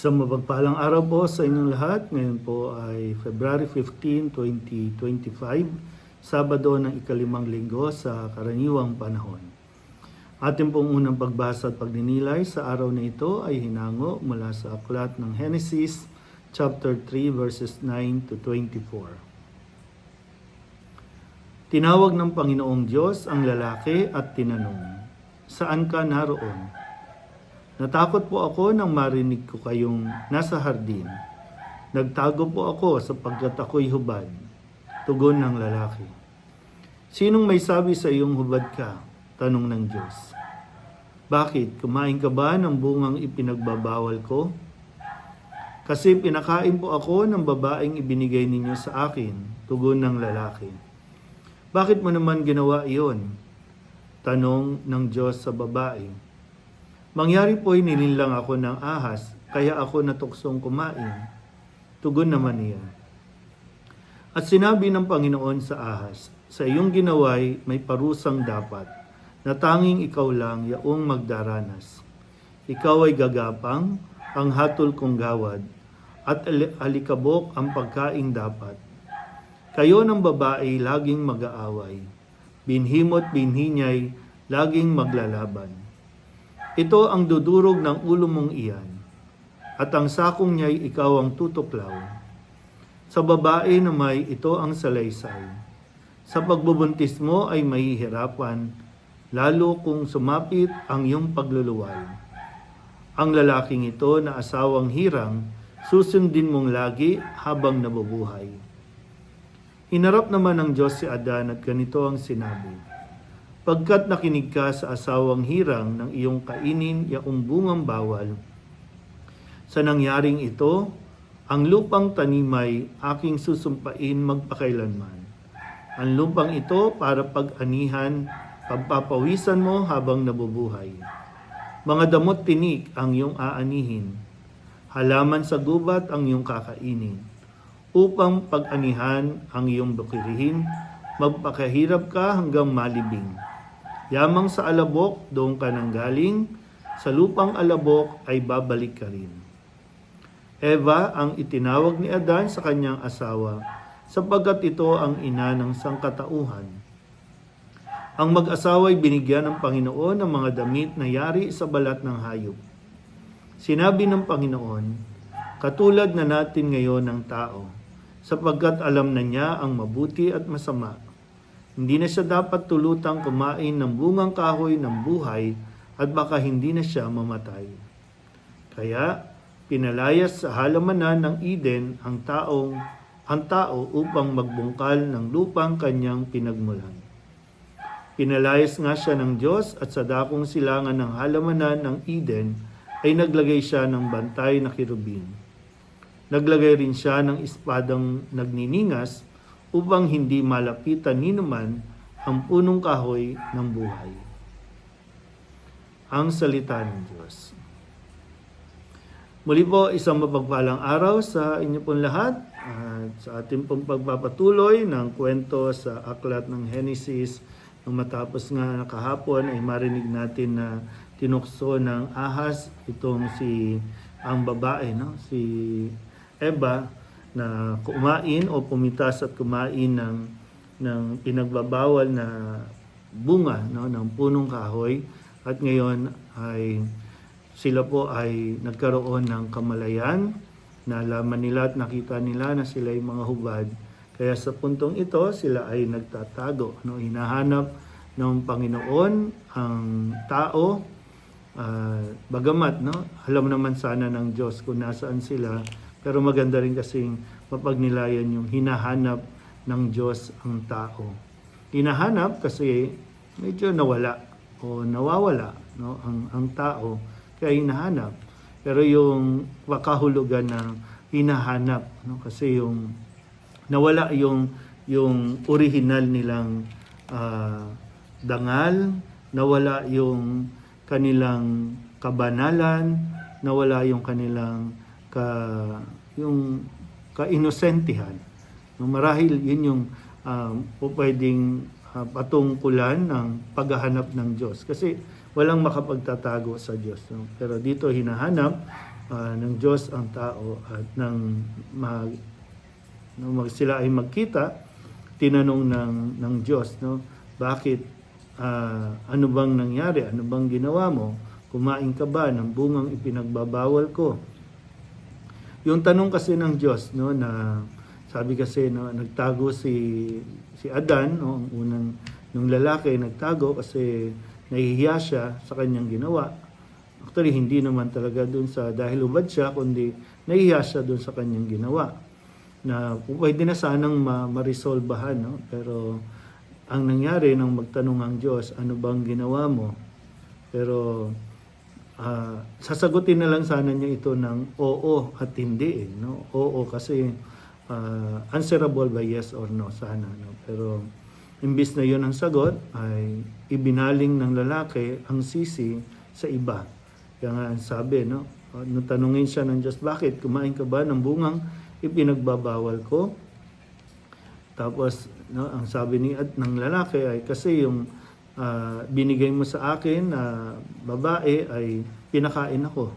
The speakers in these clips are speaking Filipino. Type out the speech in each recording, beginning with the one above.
Isang mapagpalang araw po sa inyong lahat. Ngayon po ay February 15, 2025, Sabado ng ikalimang linggo sa karaniwang panahon. Ating pong unang pagbasa at pagninilay sa araw na ito ay hinango mula sa aklat ng Genesis chapter 3 verses 9 to 24. Tinawag ng Panginoong Diyos ang lalaki at tinanong, Saan ka naroon? Natakot po ako nang marinig ko kayong nasa hardin. Nagtago po ako sapagkat ako'y hubad. Tugon ng lalaki. Sinong may sabi sa iyong hubad ka? Tanong ng Diyos. Bakit? Kumain ka ba ng bungang ipinagbabawal ko? Kasi pinakain po ako ng babaeng ibinigay ninyo sa akin. Tugon ng lalaki. Bakit mo naman ginawa iyon? Tanong ng Diyos sa babae. Mangyari po'y nilinlang ako ng ahas, kaya ako natuksong kumain. Tugon naman niya. At sinabi ng Panginoon sa ahas, sa iyong ginaway may parusang dapat, na tanging ikaw lang yaong magdaranas. Ikaw ay gagapang, ang hatol kong gawad, at ali- alikabok ang pagkaing dapat. Kayo ng babae laging mag-aaway, binhimo't binhi niya'y laging maglalaban. Ito ang dudurog ng ulo mong iyan, at ang sakong niya'y ikaw ang tutuklaw. Sa babae na may ito ang salaysay. Sa pagbubuntis mo ay mahihirapan, lalo kung sumapit ang iyong pagluluwal. Ang lalaking ito na asawang hirang, susundin mong lagi habang nabubuhay. Hinarap naman ng Diyos si Adan at ganito ang sinabi, Pagkat nakinig ka sa asawang hirang ng iyong kainin yaong bungang bawal, sa nangyaring ito, ang lupang tanimay aking susumpain magpakailanman. Ang lupang ito para pag-anihan, pagpapawisan mo habang nabubuhay. Mga damot tinik ang iyong aanihin. Halaman sa gubat ang iyong kakainin. Upang pag-anihan ang iyong bukirihin, magpakahirap ka hanggang malibing. Yamang sa alabok, doon ka nang galing, sa lupang alabok ay babalik ka rin. Eva ang itinawag ni Adan sa kanyang asawa, sapagkat ito ang ina ng sangkatauhan. Ang mag-asawa ay binigyan ng Panginoon ng mga damit na yari sa balat ng hayop. Sinabi ng Panginoon, katulad na natin ngayon ng tao, sapagkat alam na niya ang mabuti at masama. Hindi na siya dapat tulutang kumain ng bungang kahoy ng buhay at baka hindi na siya mamatay. Kaya pinalayas sa halamanan ng Eden ang taong ang tao upang magbungkal ng lupang kanyang pinagmulan. Pinalayas nga siya ng Diyos at sa dakong silangan ng halamanan ng Eden ay naglagay siya ng bantay na kirubin. Naglagay rin siya ng espadang nagniningas upang hindi malapitan ni naman ang punong kahoy ng buhay. Ang salita ng Diyos. Muli po, isang mapagpalang araw sa inyo pong lahat at sa ating pong pagpapatuloy ng kwento sa aklat ng Genesis nung matapos nga kahapon ay marinig natin na tinukso ng ahas itong si ang babae no si Eva na kumain o pumitas at kumain ng ng pinagbabawal na bunga no ng punong kahoy at ngayon ay sila po ay nagkaroon ng kamalayan, nalaman nila at nakita nila na sila ay mga hubad. Kaya sa puntong ito, sila ay nagtatago. No? Hinahanap ng Panginoon ang tao. ah, bagamat, no? alam naman sana ng Diyos kung nasaan sila. Pero maganda rin kasing mapagnilayan yung hinahanap ng Diyos ang tao. Hinahanap kasi medyo nawala o nawawala no? ang, ang tao kaya hinahanap. Pero yung wakahulugan ng hinahanap, no? kasi yung nawala yung yung original nilang ah, dangal, nawala yung kanilang kabanalan, nawala yung kanilang ka yung kainosentihan. No, marahil yun yung um, pwedeng ah, patungkulan ng paghahanap ng Diyos. Kasi walang makapagtatago sa Diyos. No? Pero dito hinahanap ah, ng Diyos ang tao at nang mag, nung mag, sila ay magkita, tinanong ng, ng Diyos, no, bakit, ah, ano bang nangyari, ano bang ginawa mo, kumain ka ba ng bungang ipinagbabawal ko? Yung tanong kasi ng Diyos, no, na sabi kasi, no, nagtago si, si Adan, no, ang unang, nung lalaki, nagtago kasi nahihiya siya sa kanyang ginawa. Actually, hindi naman talaga dun sa dahil ubad siya, kundi nahihiya siya dun sa kanyang ginawa. Na pwede na sanang ma- ma-resolbahan, no? Pero ang nangyari nang magtanong ang Diyos, ano bang ginawa mo? Pero ah, sasagutin na lang sana niya ito ng oo at hindi. Eh, no? Oo kasi ah, answerable by yes or no sana. No? Pero imbis na yun ang sagot, ay ibinaling ng lalaki ang sisi sa iba. Kaya nga ang sabi, no? Uh, nung tanungin siya ng Diyos, bakit? Kumain ka ba ng bungang ipinagbabawal ko? Tapos, no, ang sabi ni at ng lalaki ay kasi yung ah, binigay mo sa akin na babae ay pinakain ako.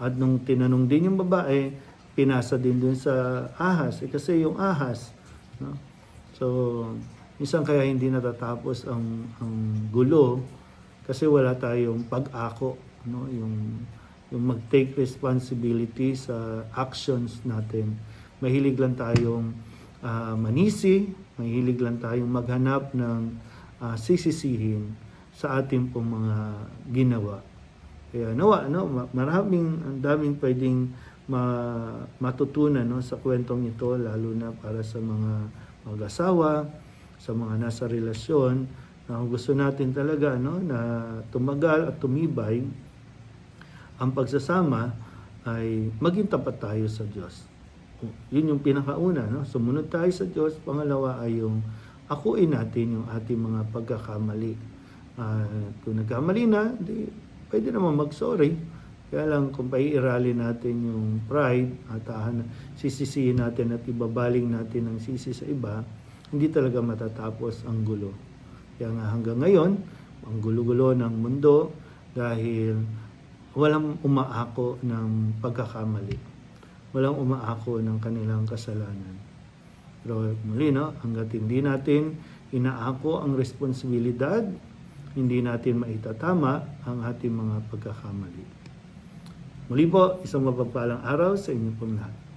At nung tinanong din yung babae, pinasa din dun sa ahas. Eh, kasi yung ahas, no? So, minsan kaya hindi natatapos ang, ang gulo kasi wala tayong pag-ako, no? Yung, yung mag-take responsibility sa actions natin. Mahilig lang tayong ah, manisi, mahilig lang tayong maghanap ng ah, sisisihin sa ating pong mga ginawa. Kaya nawa, no, ma- maraming, ang daming pwedeng ma- matutunan no, sa kwentong ito, lalo na para sa mga mag-asawa, sa mga nasa relasyon, na gusto natin talaga no, na tumagal at tumibay, ang pagsasama ay maging tapat tayo sa Diyos. Yun yung pinakauna, no? Sumunod tayo sa Diyos. Pangalawa ay yung akuin natin yung ating mga pagkakamali. Ah, kung nagkamali na, di, pwede naman mag-sorry. Kaya lang kung paiirali natin yung pride at ah, sisisihin natin at ibabaling natin ang sisi sa iba, hindi talaga matatapos ang gulo. Kaya nga hanggang ngayon, ang gulo-gulo ng mundo dahil walang umaako ng pagkakamali. Walang umaako ng kanilang kasalanan. Pero muli, no, hanggat hindi natin inaako ang responsibilidad, hindi natin maitatama ang ating mga pagkakamali. Muli po, isang mapagpalang araw sa inyo pong lahat.